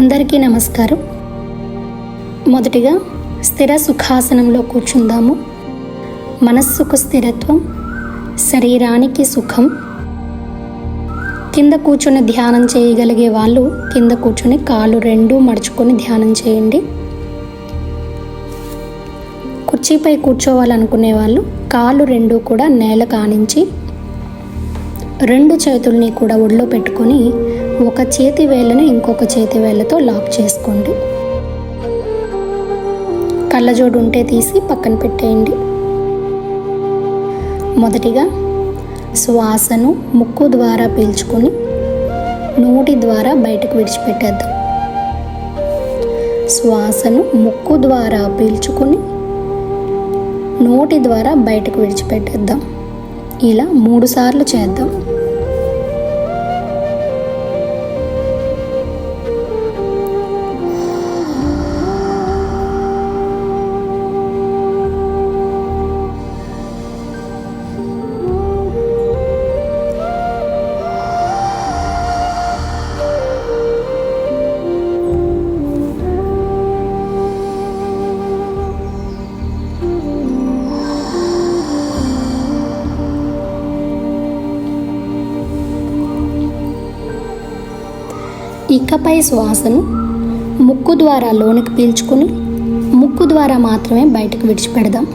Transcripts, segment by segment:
అందరికీ నమస్కారం. మొదటిగా స్థిర సుఖాసనంలో కూర్చుందాము. మనస్సుకు స్థిరత్వం శరీరానికి సుఖం. కింద కూర్చొని ధ్యానం చేయగలిగే వాళ్ళు కింద కూర్చొని కాళ్ళు రెండు మడుచుకొని ధ్యానం చేయండి. కుర్చీపై కూర్చోవాలనుకునే వాళ్ళు కాళ్ళు రెండు కూడా నేల కానించి రెండు చేతుల్ని కూడా ఒళ్ళో పెట్టుకొని ఒక చేతి వేళ్ళను ఇంకొక చేతి వేళ్ళతో లాక్ చేసుకోండి. కళ్ళజోడు ఉంటే తీసి పక్కన పెట్టేయండి. మొదటిగా శ్వాసను ముక్కు ద్వారా పీల్చుకొని నోటి ద్వారా బయటకు విడిచిపెట్టేద్దాం. శ్వాసను ముక్కు ద్వారా పీల్చుకొని నోటి ద్వారా బయటకు విడిచిపెట్టేద్దాం. ఇలా మూడుసార్లు చేద్దాం. ఇకపై శ్వాసను ముక్కు ద్వారా లోనికి పీల్చుకొని ముక్కు ద్వారా మాత్రమే బయటకు విడిచిపెడదాం.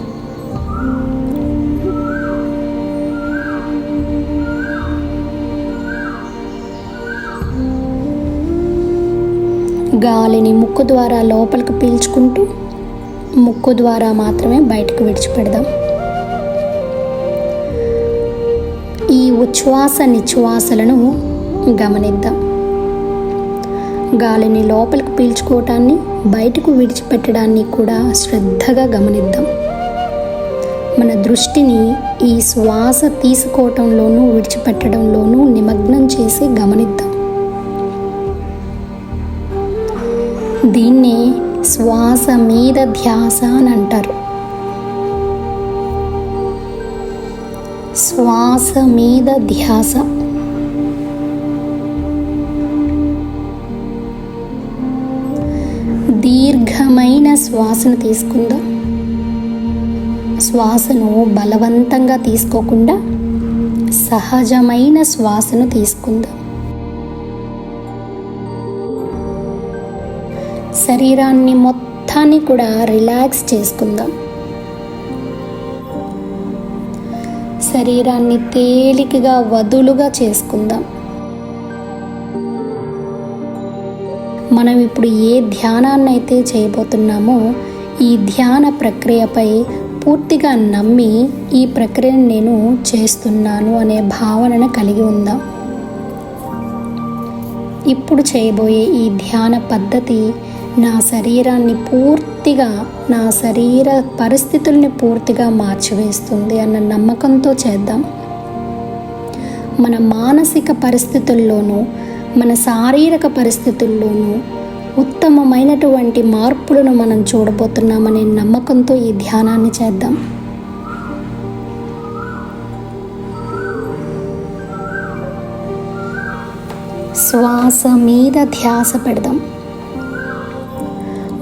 గాలిని ముక్కు ద్వారా లోపలికి పీల్చుకుంటూ ముక్కు ద్వారా మాత్రమే బయటకు విడిచిపెడదాం. ఈ ఉచ్ఛ్వాస నిశ్వాసలను గమనిద్దాం. గాలిని లోపలికి పీల్చుకోవటాన్ని బయటకు విడిచిపెట్టడాన్ని కూడా శ్రద్ధగా గమనిద్దాం. మన దృష్టిని ఈ శ్వాస తీసుకోవటంలోనూ విడిచిపెట్టడంలోనూ నిమగ్నం చేసి గమనిద్దాం. దీన్ని శ్వాస మీద ధ్యాస అని అంటారు. శ్వాస మీద ధ్యాస. శ్వాసను తీసుకుందాం? శ్వాసను బలవంతంగా తీసుకోకుండా సహజమైన శ్వాసను తీసుకుందాం? శరీరాన్ని మొత్తాన్ని కూడా రిలాక్స్ చేసుకుందాం? శరీరాన్ని తేలికగా వదులుగా చేసుకుందాం? మనం ఇప్పుడు ఏ ధ్యానాన్ని అయితే చేయబోతున్నామో ఈ ధ్యాన ప్రక్రియపై పూర్తిగా నమ్మి ఈ ప్రక్రియను నేను చేస్తున్నాను అనే భావనను కలిగి ఉందాం. ఇప్పుడు చేయబోయే ఈ ధ్యాన పద్ధతి నా శరీరాన్ని పూర్తిగా నా శరీర పరిస్థితుల్ని పూర్తిగా మార్చివేస్తుంది అన్న నమ్మకంతో చేద్దాం. మన మానసిక పరిస్థితుల్లోనూ మన శారీరక పరిస్థితుల్లోనూ ఉత్తమమైనటువంటి మార్పులను మనం చూడబోతున్నామనే నమ్మకంతో ఈ ధ్యానాన్ని చేద్దాం. శ్వాస మీద ధ్యాస పెడదాం.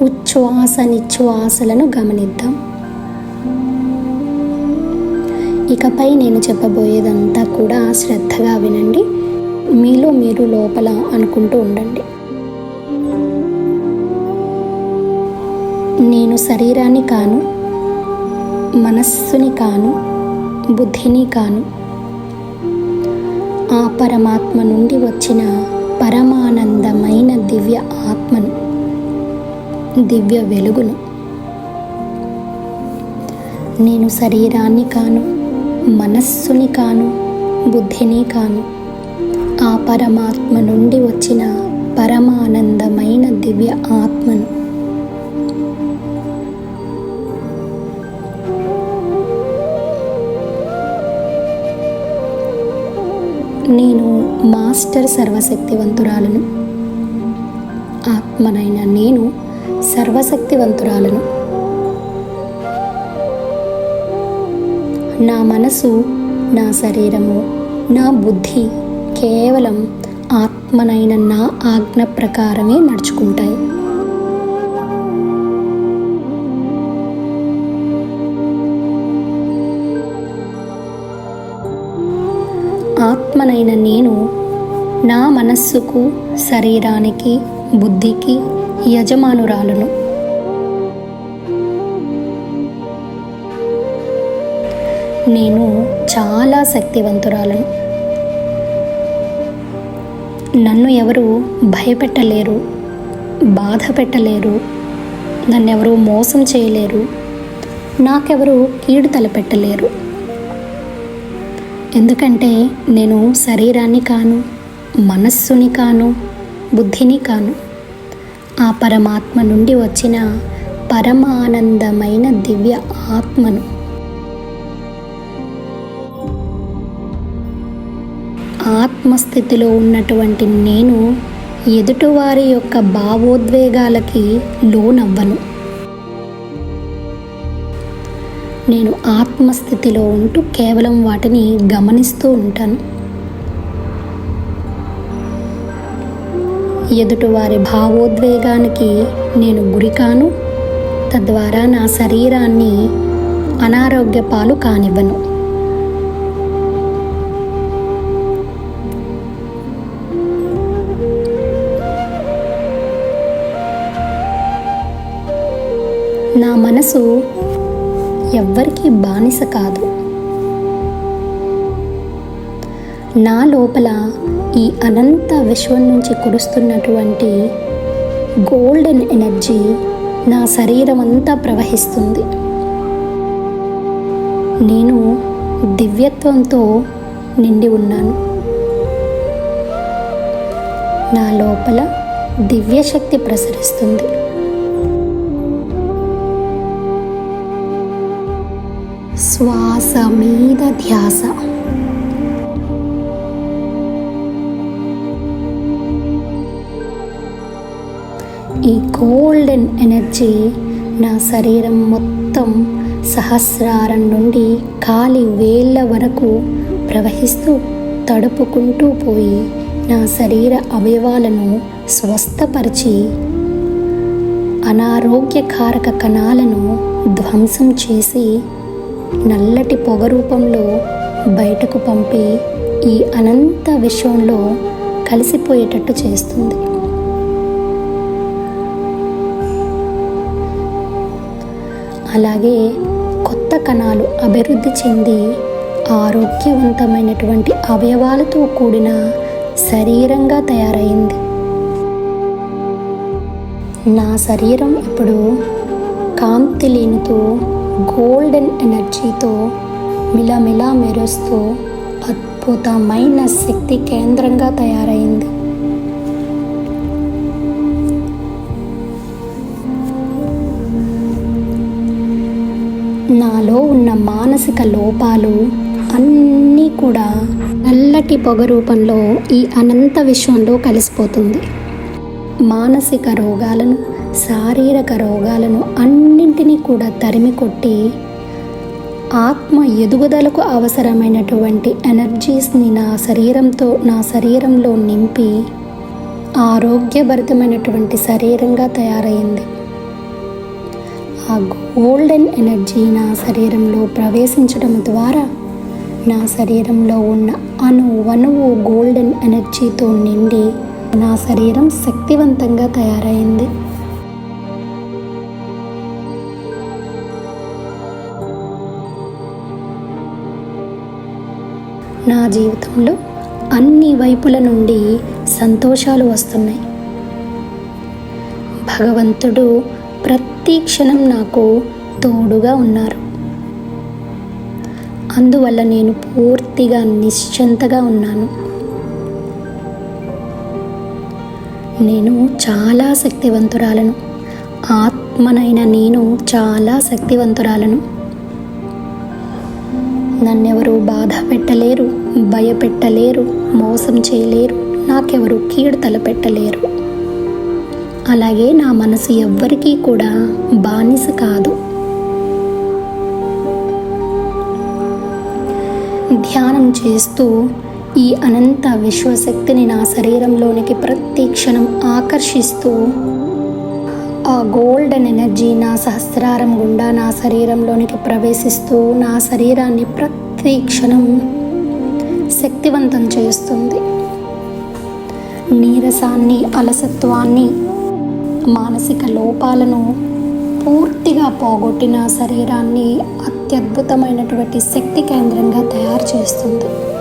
ఉచ్ఛ్వాస నిశ్వాసలను గమనిద్దాం. ఇకపై నేను చెప్పబోయేదంతా కూడా శ్రద్ధగా వినండి. మీలో మీరు లోపల అనుకుంటూ ఉండండి. నేను శరీరాన్ని కాను మనస్సుని కాను బుద్ధిని కాను. ఆ పరమాత్మ నుండి వచ్చిన పరమానందమైన దివ్య ఆత్మను దివ్య వెలుగును. నేను శరీరాన్ని కాను మనస్సుని కాను బుద్ధిని కాను. ఆ పరమాత్మ నుండి వచ్చిన పరమానందమైన దివ్య ఆత్మను. నేను మాస్టర్ సర్వశక్తివంతురాలను. ఆత్మనైన నేను సర్వశక్తివంతురాలను. నా మనసు నా శరీరము నా బుద్ధి కేవలం ఆత్మనైన నా ఆజ్ఞ ప్రకారమే నడుచుకుంటాయి. ఆత్మనైన నేను నా మనస్సుకు శరీరానికి బుద్ధికి యజమానురాలను. నేను చాలా శక్తివంతురాలను. నన్ను ఎవరు భయపెట్టలేరు బాధ పెట్టలేరు నన్నెవరు మోసం చేయలేరు నాకెవరు కీడు తలపెట్టలేరు. ఎందుకంటే నేను శరీరాన్ని కాను మనస్సుని కాను బుద్ధిని కాను. ఆ పరమాత్మ నుండి వచ్చిన పరమానందమైన దివ్య ఆత్మను ఆత్మస్థితిలో ఉన్నటువంటి నేను ఎదుటివారి యొక్క భావోద్వేగాలకి లోనవ్వను. నేను ఆత్మస్థితిలో ఉంటూ కేవలం వాటిని గమనిస్తూ ఉంటాను. ఎదుటివారి భావోద్వేగానికి నేను గురికాను తద్వారా నా శరీరాన్ని అనారోగ్య పాలు కానివ్వను. నా మనసు ఎవ్వరికీ బానిస కాదు. నా లోపల ఈ అనంత విశ్వం నుంచి కురుస్తున్నటువంటి గోల్డెన్ ఎనర్జీ నా శరీరం అంతా ప్రవహిస్తుంది. నేను దివ్యత్వంతో నిండి ఉన్నాను. నా లోపల దివ్యశక్తి ప్రసరిస్తుంది. శ్వాస మీద ధ్యాస ఈ గోల్డెన్ ఎనర్జీ నా శరీరం మొత్తం సహస్రారం నుండి కాలి వేళ్ళ వరకు ప్రవహిస్తూ తడుపుకుంటూ పోయి నా శరీర అవయవాలను స్వస్థపరిచి అనారోగ్యకారక కణాలను ధ్వంసం చేసి నల్లటి పొగ రూపంలో బయటకు పంపి ఈ అనంత విశ్వంలో కలిసిపోయేటట్టు చేస్తుంది. అలాగే కొత్త కణాలు అభివృద్ధి చెంది ఆరోగ్యవంతమైనటువంటి అవయవాలతో కూడిన శరీరంగా తయారైంది. నా శరీరం ఇప్పుడు కాంతి లేనితో గోల్డెన్ ఎనర్జీతో మిలమిలా మెరుస్తూ అద్భుతమైన శక్తి కేంద్రంగా తయారైంది. నాలో ఉన్న మానసిక లోపాలు అన్నీ కూడా నల్లటి పొగ రూపంలో ఈ అనంత విశ్వంలో కలిసిపోతుంది. మానసిక రోగాలను శారీరక రోగాలను అన్నింటినీ కూడా తరిమి కొట్టి ఆత్మ ఎదుగుదలకు అవసరమైనటువంటి ఎనర్జీస్ని నా శరీరంతో నా శరీరంలో నింపి ఆరోగ్యభరితమైనటువంటి శరీరంగా తయారైంది. ఆ గోల్డెన్ ఎనర్జీ నా శరీరంలో ప్రవేశించడం ద్వారా నా శరీరంలో ఉన్న అణువణువు గోల్డెన్ ఎనర్జీతో నిండి నా శరీరం శక్తివంతంగా తయారైంది. నా జీవితంలో అన్ని వైపుల నుండి సంతోషాలు వస్తున్నాయి. భగవంతుడు ప్రతి క్షణం నాకు తోడుగా ఉన్నారు. అందువల్ల నేను పూర్తిగా నిశ్చింతగా ఉన్నాను. నేను చాలా శక్తివంతురాలను. ఆత్మనైన నేను చాలా శక్తివంతురాలను. నన్నెవరూ బాధ పెట్టలేరు భయపెట్టలేరు మోసం చేయలేరు నాకెవరు కీడు తలపెట్టలేరు. అలాగే నా మనసు ఎవ్వరికీ కూడా బానిస కాదు. ధ్యానం చేస్తూ ఈ అనంత విశ్వశక్తిని నా శరీరంలోనికి ప్రతి క్షణం ఆకర్షిస్తూ ఆ గోల్డెన్ ఎనర్జీ నా సహస్రారం గుండా నా శరీరంలోనికి ప్రవేశిస్తూ నా శరీరాన్ని ప్రతి క్షణం శక్తివంతం చేస్తుంది. నీరసాన్ని అలసత్వాన్ని మానసిక లోపాలను పూర్తిగా పోగొట్టిన శరీరాన్ని అత్యద్భుతమైనటువంటి శక్తి కేంద్రంగా తయారు చేస్తుంది.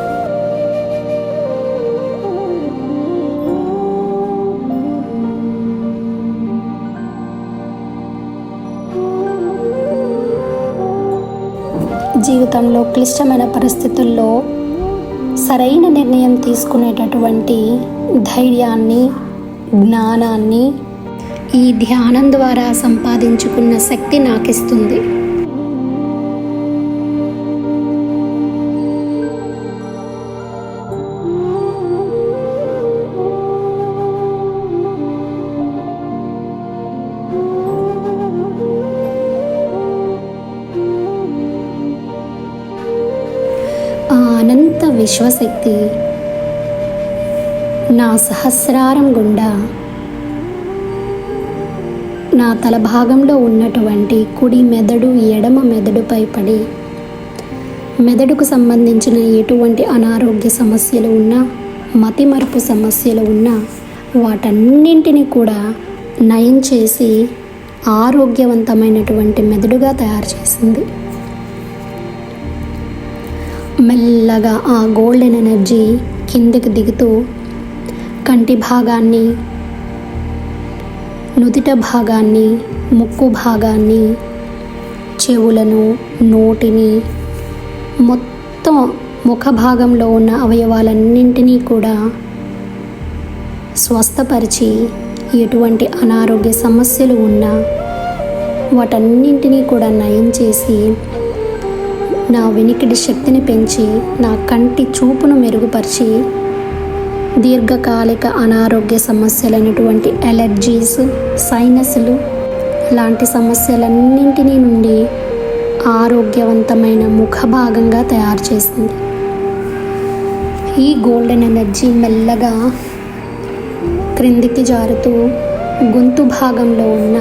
జీవితంలో క్లిష్టమైన పరిస్థితుల్లో సరైన నిర్ణయం తీసుకునేటటువంటి ధైర్యాన్ని జ్ఞానాన్ని ఈ ధ్యానం ద్వారా సంపాదించుకున్న శక్తి నాకిస్తుంది. విశ్వశక్తి నా సహస్రారం గుండా నా తల భాగంలో ఉన్నటువంటి కుడి మెదడు ఎడమ మెదడుపై పడి మెదడుకు సంబంధించిన ఎటువంటి అనారోగ్య సమస్యలు ఉన్నా మతిమరుపు సమస్యలు ఉన్నా వాటన్నింటినీ కూడా నయం చేసి ఆరోగ్యవంతమైనటువంటి మెదడుగా తయారు చేసింది మెల్లగా ఆ గోల్డెన్ ఎనర్జీ కిందికి దిగుతూ కంటి భాగాన్ని నుదిట భాగాన్ని ముక్కు భాగాన్ని చెవులను నోటిని మొత్తం ముఖ భాగంలో ఉన్న అవయవాలన్నింటినీ కూడా స్వస్థపరిచి ఎటువంటి అనారోగ్య సమస్యలు ఉన్నా వాటన్నింటినీ కూడా నయం చేసి నా వెనికిడి శక్తిని పెంచి నా కంటి చూపును మెరుగుపరిచి దీర్ఘకాలిక అనారోగ్య సమస్యలైనటువంటి ఎలర్జీస్ సైనస్లు లాంటి సమస్యలన్నింటినీ నుండి ఆరోగ్యవంతమైన ముఖభాగంగా తయారు చేసింది. ఈ గోల్డెన్ ఎనర్జీ మెల్లగా క్రిందికి జారుతూ గొంతు భాగంలో ఉన్న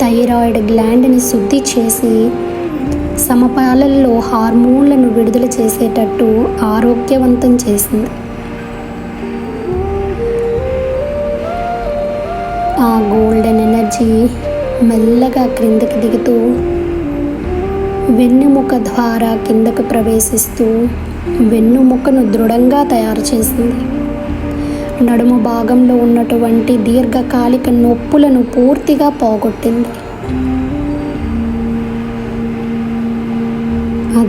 థైరాయిడ్ గ్లాండ్ని శుద్ధి చేసి సమపాలల్లో హార్మోన్లను విడుదల చేసేటట్టు ఆరోగ్యవంతం చేసింది. ఆ గోల్డెన్ ఎనర్జీ మెల్లగా క్రిందకి దిగుతూ వెన్నుముక ద్వారా కిందకు ప్రవేశిస్తూ వెన్నుముకను దృఢంగా తయారు చేసింది. నడుము భాగంలో ఉన్నటువంటి దీర్ఘకాలిక నొప్పులను పూర్తిగా పోగొట్టింది.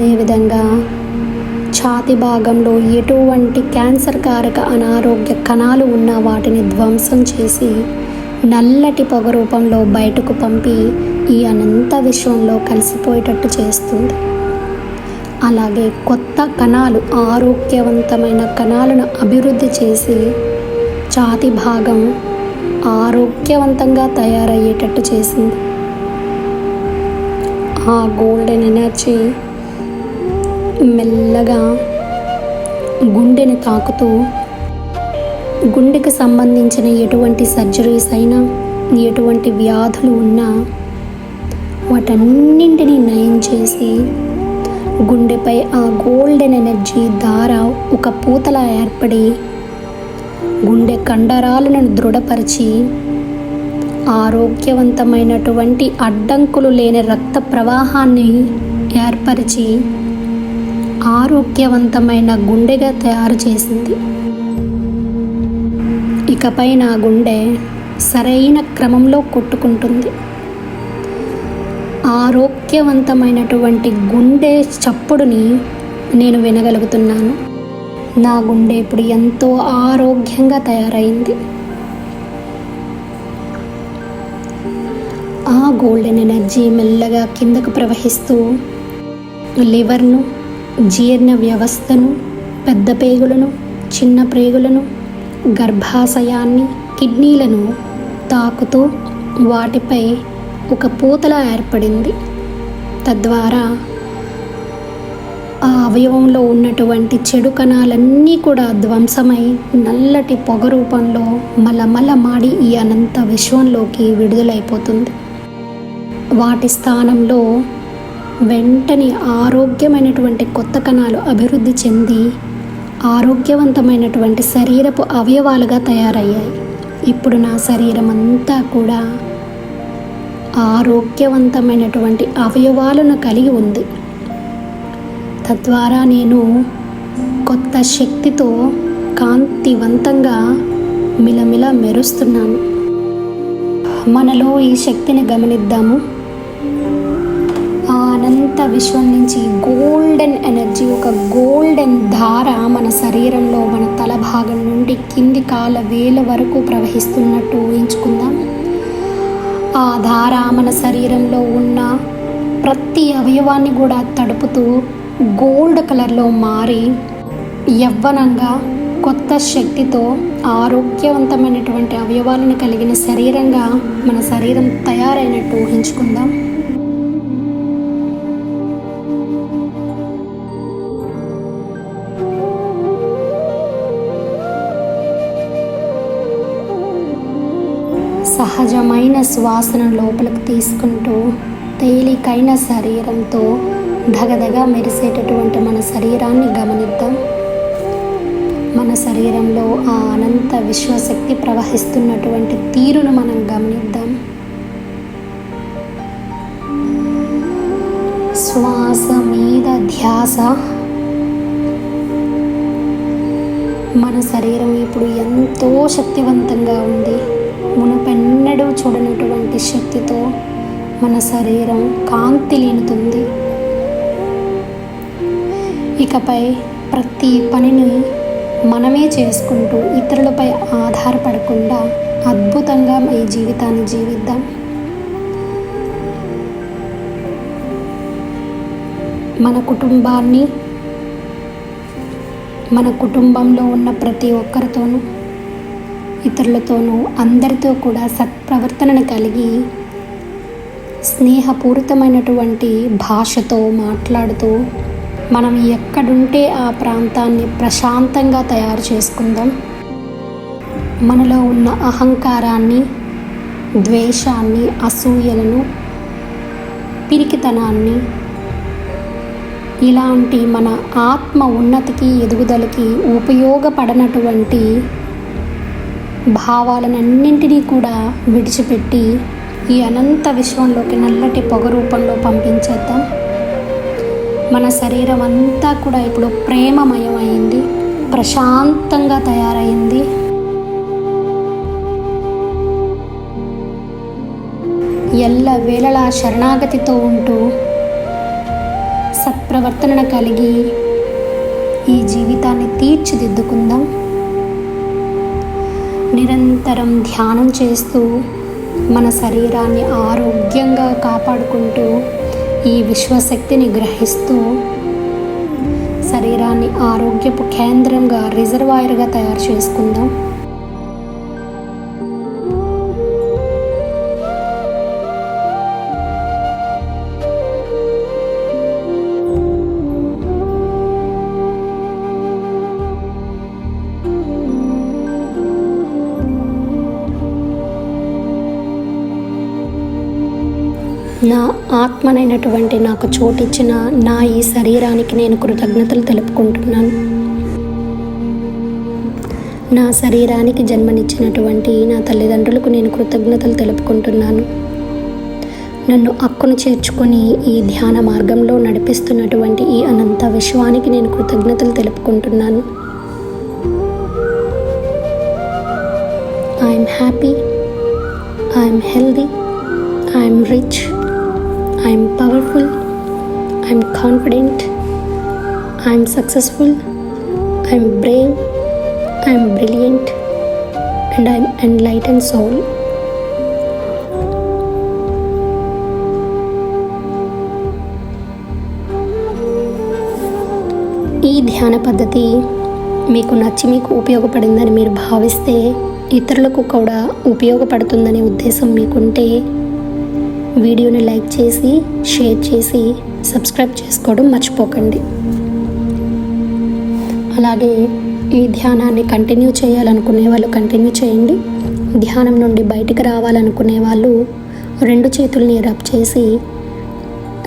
అదేవిధంగా ఛాతి భాగంలో ఎటువంటి క్యాన్సర్ కారక అనారోగ్య కణాలు ఉన్న వాటిని ధ్వంసం చేసి నల్లటి పొగ రూపంలో బయటకు పంపి ఈ అనంత విశ్వంలో కలిసిపోయేటట్టు చేస్తుంది. అలాగే కొత్త కణాలు ఆరోగ్యవంతమైన కణాలను అభివృద్ధి చేసి ఛాతి భాగం ఆరోగ్యవంతంగా తయారయ్యేటట్టు చేసింది. ఆ గోల్డెన్ ఎనర్జీ మెల్లగా గుండెని తాకుతూ గుండెకు సంబంధించిన ఎటువంటి సర్జరీస్ అయినా ఎటువంటి వ్యాధులు ఉన్నా వాటన్నింటినీ నయం చేసి గుండెపై ఆ గోల్డెన్ ఎనర్జీ ధార ఒక పూతలా ఏర్పడి గుండె కండరాలను దృఢపరిచి ఆరోగ్యవంతమైనటువంటి అడ్డంకులు లేని రక్త ప్రవాహాన్ని ఏర్పరిచి ఆరోగ్యవంతమైన గుండెగా తయారు చేసింది. ఇకపై నా గుండె సరైన క్రమంలో కొట్టుకుంటుంది. ఆరోగ్యవంతమైనటువంటి గుండె చప్పుడుని నేను వినగలుగుతున్నాను. నా గుండె ఇప్పుడు ఎంతో ఆరోగ్యంగా తయారైంది. ఆ గోల్డెన్ ఎనర్జీ మెల్లగా కిందకు ప్రవహిస్తూ లివర్ను జీర్ణ వ్యవస్థను పెద్ద పేగులను చిన్న ప్రేగులను గర్భాశయాన్ని కిడ్నీలను తాకుతూ వాటిపై ఒక పూతలా ఏర్పడింది. తద్వారా ఆ అవయవంలో ఉన్నటువంటి చెడు కణాలన్నీ కూడా ధ్వంసమై నల్లటి పొగ రూపంలో మలమల మాడి ఈ అనంత విశ్వంలోకి విడుదలైపోతుంది. వాటి స్థానంలో వెంటనే ఆరోగ్యమైనటువంటి కొత్త కణాలు అభివృద్ధి చెంది ఆరోగ్యవంతమైనటువంటి శరీరపు అవయవాలుగా తయారయ్యాయి. ఇప్పుడు నా శరీరం అంతా కూడా ఆరోగ్యవంతమైనటువంటి అవయవాలను కలిగి ఉంది. తద్వారా నేను కొత్త శక్తితో కాంతివంతంగా మిలమిల మెరుస్తున్నాను. మనలో ఈ శక్తిని గమనిద్దాము. అనంత విశ్వం నుంచి గోల్డెన్ ఎనర్జీ ఒక గోల్డెన్ ధార మన శరీరంలో మన తల భాగం నుండి కింది కాల వేల వరకు ప్రవహిస్తున్నట్టు ఊహించుకుందాం. ఆ ధార మన శరీరంలో ఉన్న ప్రతి అవయవాన్ని కూడా తడుపుతూ గోల్డ్ కలర్లో మారి యవ్వనంగా కొత్త శక్తితో ఆరోగ్యవంతమైనటువంటి అవయవాలను కలిగిన శరీరంగా మన శరీరం తయారైనట్టు ఊహించుకుందాం. సహజమైన సువాసన లోపలికి తీసుకుంటూ తేలికైన శరీరంతో ధగధగా మెరిసేటటువంటి మన శరీరాన్ని గమనిద్దాం. మన శరీరంలో ఆ అనంత విశ్వశక్తి ప్రవహిస్తున్నటువంటి తీరును మనం గమనిద్దాం. శ్వాస మీద ధ్యాస. మన శరీరం ఇప్పుడు ఎంతో శక్తివంతంగా ఉంది. మునపెన్నడూ చూడనటువంటి శక్తితో మన శరీరం కాంతి లేనుతుంది. ఇకపై ప్రతి పనిని మనమే చేసుకుంటూ ఇతరులపై ఆధారపడకుండా అద్భుతంగా ఈ జీవితాన్ని జీవిద్దాం. మన కుటుంబాన్ని మన కుటుంబంలో ఉన్న ప్రతి ఒక్కరితోనూ ఇతరులతోనూ అందరితో కూడా సత్ప్రవర్తనను కలిగి స్నేహపూరితమైనటువంటి భాషతో మాట్లాడుతూ మనం ఎక్కడుంటే ఆ ప్రాంతాన్ని ప్రశాంతంగా తయారు చేసుకుందాం. మనలో ఉన్న అహంకారాన్ని ద్వేషాన్ని అసూయలను పిరికితనాన్ని ఇలాంటి మన ఆత్మ ఉన్నతికి ఎదుగుదలకి ఉపయోగపడనటువంటి భావాలనన్నింటినీ కూడా విడిచిపెట్టి ఈ అనంత విశ్వంలోకి నల్లటి పొగ రూపంలో పంపించేద్దాం. మన శరీరం అంతా కూడా ఇప్పుడు ప్రేమమయమైంది ప్రశాంతంగా తయారైంది. ఎల్ల వేళలా శరణాగతితో ఉంటూ సత్ప్రవర్తన కలిగి ఈ జీవితాన్ని తీర్చిదిద్దుకుందాం. నిరంతరం ధ్యానం చేస్తూ మన శరీరాన్ని ఆరోగ్యంగా కాపాడుకుంటూ ఈ విశ్వశక్తిని గ్రహిస్తూ శరీరాన్ని ఆరోగ్యపు కేంద్రంగా రిజర్వాయర్గా తయారు చేసుకుందాం. ఆత్మనైనటువంటి నాకు చోటిచ్చిన నా ఈ శరీరానికి నేను కృతజ్ఞతలు తెలుపుకుంటున్నాను. నా శరీరానికి జన్మనిచ్చినటువంటి నా తల్లిదండ్రులకు నేను కృతజ్ఞతలు తెలుపుకుంటున్నాను. నన్ను అక్కును చేర్చుకొని ఈ ధ్యాన మార్గంలో నడిపిస్తున్నటువంటి ఈ అనంత విశ్వానికి నేను కృతజ్ఞతలు తెలుపుకుంటున్నాను. I'm happy I'm healthy I'm rich I'm powerful I'm confident I'm successful I'm brave I'm brilliant and I'm and light and soul ఈ ధ్యాన పద్ధతి మీకు నచ్చి మీకు ఉపయోగపడిందని మీరు భావిస్తే ఇతరులకు కూడా ఉపయోగపడుతుందనే ఉద్దేశం మీకుంటే వీడియోని లైక్ చేసి షేర్ చేసి సబ్స్క్రైబ్ చేసుకోవడం మర్చిపోకండి. అలాగే ఈ ధ్యానాన్ని కంటిన్యూ చేయాలనుకునే వాళ్ళు కంటిన్యూ చేయండి. ధ్యానం నుండి బయటికి రావాలనుకునే వాళ్ళు రెండు చేతుల్ని రబ్ చేసి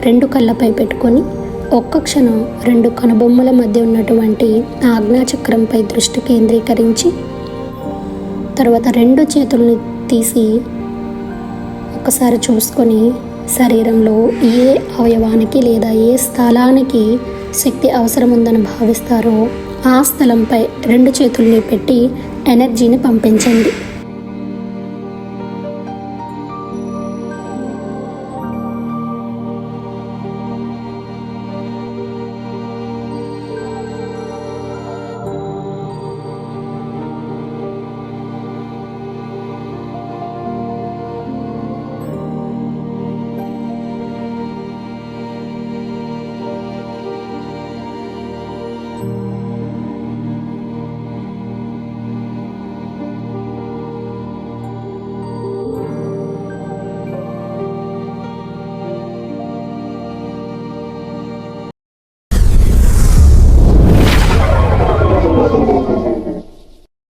రెండు కళ్ళపై పెట్టుకొని ఒక్క క్షణం రెండు కనుబొమ్మల మధ్య ఉన్నటువంటి ఆజ్ఞాచక్రంపై దృష్టి కేంద్రీకరించి తర్వాత రెండు చేతుల్ని తీసి ఒకసారి చూసుకొని శరీరంలో ఏ అవయవానికి లేదా ఏ స్థలానికి శక్తి అవసరం ఉందని భావిస్తారో ఆ స్థలంపై రెండు చేతుల్ని పెట్టి ఎనర్జీని పంపించండి.